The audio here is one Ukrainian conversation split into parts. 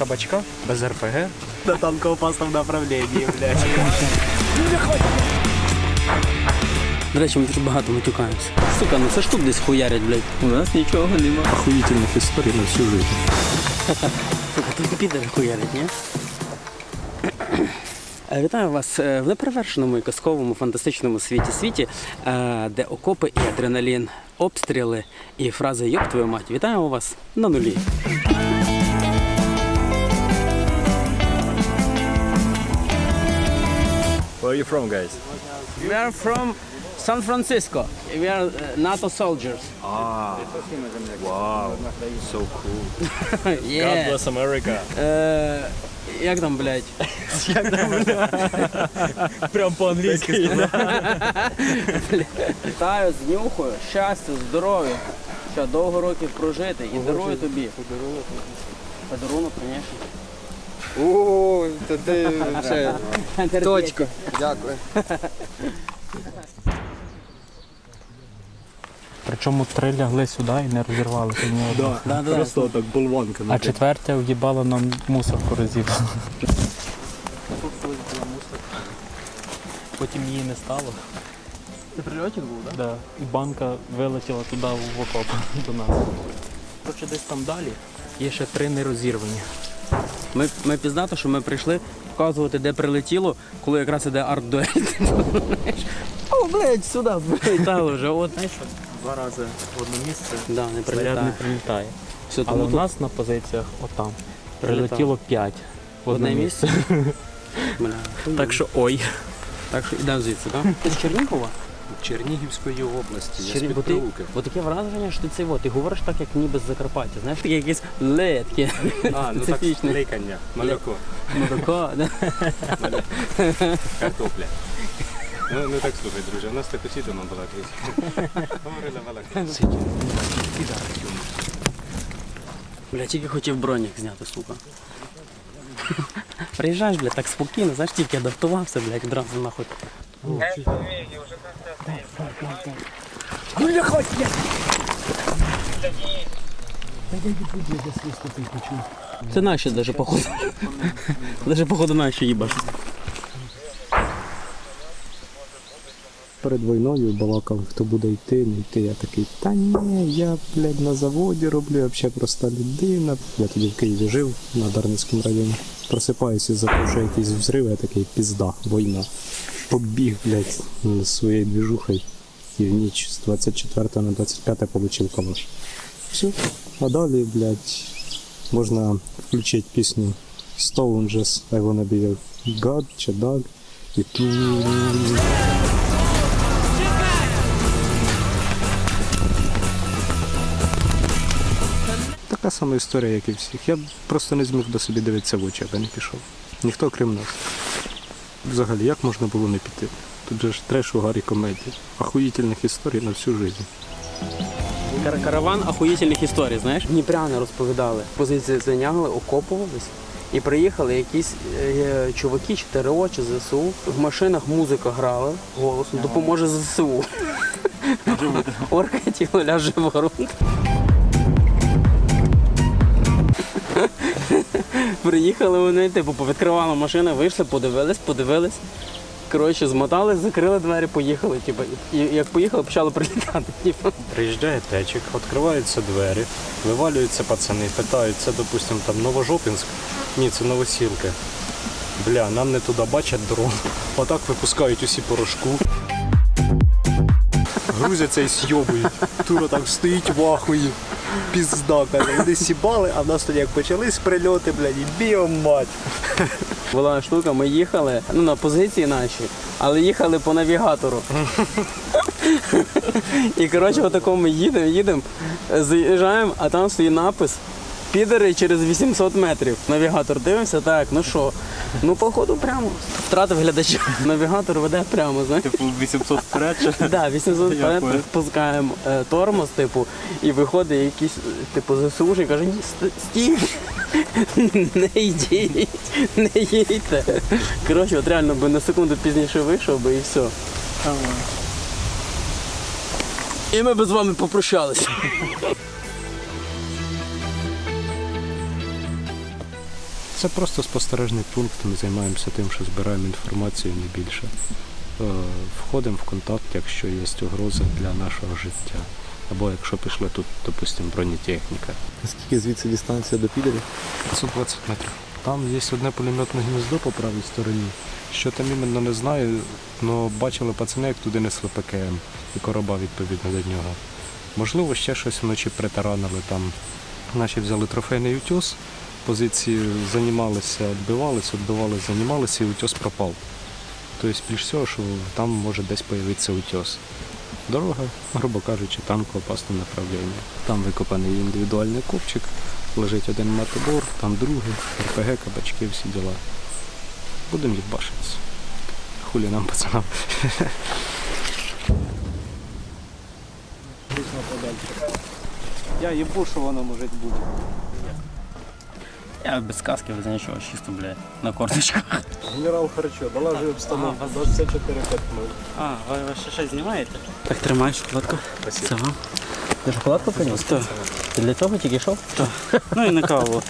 кабачка, без РПГ. На танково-опасном направлении, блядь. До речі, ми дуже багато матюкаємося. Сука, ну це ж тут десь хуярять, блядь. У нас нічого нема. Охуительных историй на всю жизнь. Сука, тут піде хуярять, ні? Е, Вітаю вас е, в неперевершеному і казковому фантастичному світі світі, е, де окопи і адреналін, обстріли і фрази Йоп твою мать. Вітаємо вас на нулі. Where are you from, guys? We are from San Francisco. We are uh, NATO soldiers. Wow, so cool. God Yeah. bless America. Е, як там, блядь? Прям по-англійськи. Вітаю з нюхою, щастя, здоров'я, ще довго років прожити і дарую тобі. Подарунок, звісно. О, то ти вже точка. Дякую. Причому три лягли сюди і не розірвалися ні одного. Да, да, Просто так болванка. А четверте в'їбало нам мусорку розібрало. Потім її не стало. Це прильотик був, так? Да. І банка вилетіла туди в окоп до нас. Короче, десь там далі. Є ще три нерозірвані. Ми, ми пізнато, що ми прийшли показувати, де прилетіло, коли якраз іде арт-дуель. О, блядь, сюди прилітало вже. От. Знаєш, два рази в одне місце Да, не снаряд не прилітає. прилітає. Все, Але тому в тут нас на позиціях отам прилетіло п'ять в одне одне місце. місце. Бля. Так що ой. Так що йдемо звідси, так? Ти з Чернігова? Чернігівської області, я з Черні- бо ти, Підпилки. бо таке враження, що ти це ти говориш так, як ніби з Закарпаття. Знаєш, таке якесь ле, таке А, ну так, специфічне. лейкання, молоко, Молоко, да? картопля. Ну, не так слухай, друже, у нас так осіти нам була Говорили балакати. Бля, тільки хотів бронік зняти, сука. Приїжджаєш, бля, так спокійно, знаєш, тільки адаптувався, блядь, одразу нахуй. Це наші даже походу. Даже походу наші їбаш. Перед війною балакав, хто буде йти, не йти. Я такий, та ні, я, блядь, на заводі роблю, я взагалі проста людина. Я тоді в Києві жив на Дарницькому районі. Просипаюся за те, що якийсь взрив, я такий пізда, війна. Побіг, блядь, своєю двіжухою. І в ніч з 24 на 25 получив калаш. Все. А далі, блядь, можна включити пісню Stones I wanna be a God чи Dog. І. Така сама історія, як і всіх. Я просто не зміг до собі дивитися в очі, аби не пішов. Ніхто крім нас. Взагалі, як можна було не піти? Тут же ж треш у гарі комедії. Охуїтельних історій на всю життя. Кар- Караван охуїтельних історій, знаєш? Дніпряни розповідали. Позиції зайняли, окопувались. І приїхали якісь е, чуваки, чи ТРО, чи ЗСУ. В машинах музика грала голосом. Допоможе ЗСУ. Орка тіло ляже в ґрунт. Приїхали вони, типу, повідкривала машина, вийшли, подивились, подивились. Коротше, змотали, закрили двері, поїхали. Типу, і як поїхали, почали прилітати. Типу. Приїжджає течик, відкриваються двері, вивалюються пацани, питають, це, допустим, там Новожопінськ. Ні, це Новосілки. Бля, нам не туди бачать дрон. Отак випускають усі порошку. Грузяться і сйобують. Тура там стоїть в ахуї. Пізда, каже, вони сібали, а в нас тоді як почались прильоти, блядь, і біомать. Була штука, ми їхали ну, на позиції наші, але їхали по навігатору. І коротше, отако ми їдемо, їдемо, заїжджаємо, а там стоїть напис. Підери через 800 метрів. Навігатор дивимося, так, ну що? Ну, походу, прямо. Втратив глядача. Навігатор веде прямо, знаєш. Типу 800 вперед. Да, 800 Я вперед понял. пускаємо е, тормоз, типу, і виходить якийсь, типу, ЗСУшник каже, ні, ст- стій, не йдіть, не їдьте. Коротше, от реально би на секунду пізніше вийшов би і все. І ми би з вами попрощалися. Це просто спостережний пункт, ми займаємося тим, що збираємо інформацію, не більше. Е, Входимо в контакт, якщо є угроза для нашого життя. Або якщо пішли тут, допустимо, бронетехніка. Скільки звідси дистанція до підерів? 520 метрів. Там є одне пулеметне гніздо по правій стороні. Що там іменно не знаю, але бачили пацани, як туди несли ПКМ і короба відповідно до нього. Можливо, ще щось вночі притаранили там. Наші взяли трофейний утюг, позиції займалися, відбивалися, відбивалися, займалися і утюг пропав. Тобто, більш всього, що там може десь з'явитися утюг. Дорога, грубо кажучи, танку опасне направлення. Там викопаний індивідуальний копчик, лежить один мотобор, там другий, РПГ, кабачки, всі діла. Будемо їбашитися. Хулі нам пацанам. Я їбу, що воно може бути. Я без сказки, без нічого, чисто, блядь, на корточках. Генерал Харчо, доложи обстановку, 24 5 А, ви, ви ще щось знімаєте? Так тримай шоколадку. Це вам. Ти шоколадку приніс? Так. Ти для цього тільки йшов? Так. Ну і на каву.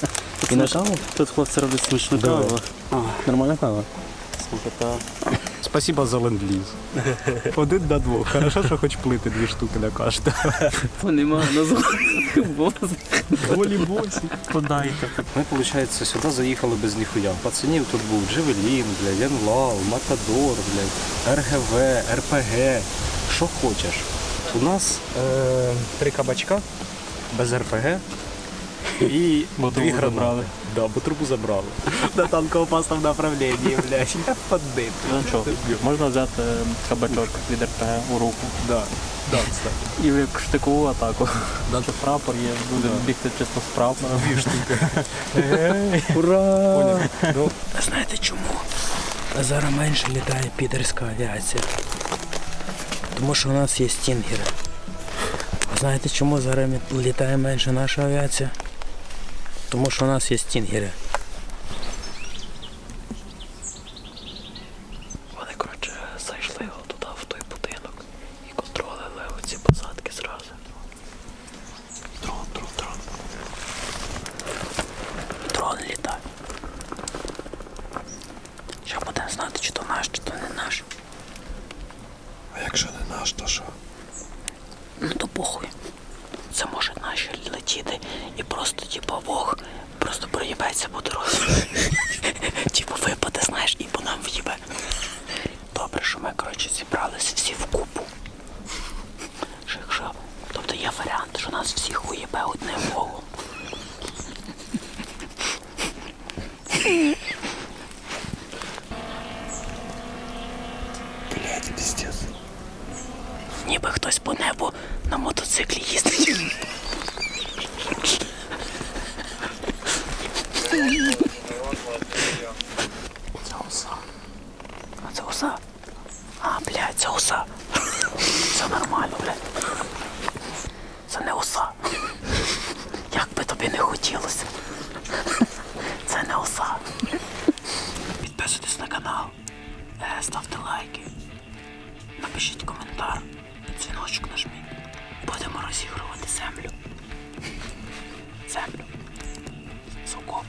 І на каву? Тут хлопці роблять смачну каву. А, нормальна кава. Смакота. Спасибо за ленд-ліз. Один на двох. Хорошо, що хоч плити дві штуки на кожного. Нема. Голі босі. Подайте. Ми, виходить, сюди заїхали без ніхуя. Пацанів тут був Джевелін, блядь, Енлау, Матадор, блядь, РГВ, РПГ. Що хочеш. У нас е, три кабачка без РПГ і дві гранати. Да, бо трубу забрали. На танково-опасному направленні, блядь. Я подбит. Ну що, можна взяти кабачок від РПГ у руку. Да. Да, кстати. І як штикову атаку. Дати прапор є, буде бігти чисто з прапором. Ура! Ну, А знаєте чому? Зараз менше літає підерська авіація. Тому що у нас є стінгери. А знаєте чому зараз літає менше наша авіація? Тому що у нас є стінгери. Вони, коротше, зайшли туди, в той будинок і контролили оці посадки зразу. Дрон, дрон, дрон. Дрон літає. Ще будемо знати, чи то наш, чи то не наш. А якщо не наш, то що? Ну то похуй. Це може наші летіти і просто, типу, Бог просто проїбеться по дорозі. типу випаде, знаєш, і по нам в'їбе. Добре, що ми, коротше, зібралися всі в купу. Що якщо. Тобто є варіант, що нас всіх уїбе одне Богу. Блять, піздець. Ніби хтось по небу на мотоциклі їздить. уса. А, блядь, це уса. Все нормально, блядь. Це не уса. Як би тобі не хотілося. Це не уса. Підписуйтесь на канал, е, ставте лайки, напишіть коментар, дзвіночок нажміть. Будемо розігрувати землю. Землю. Сукоп.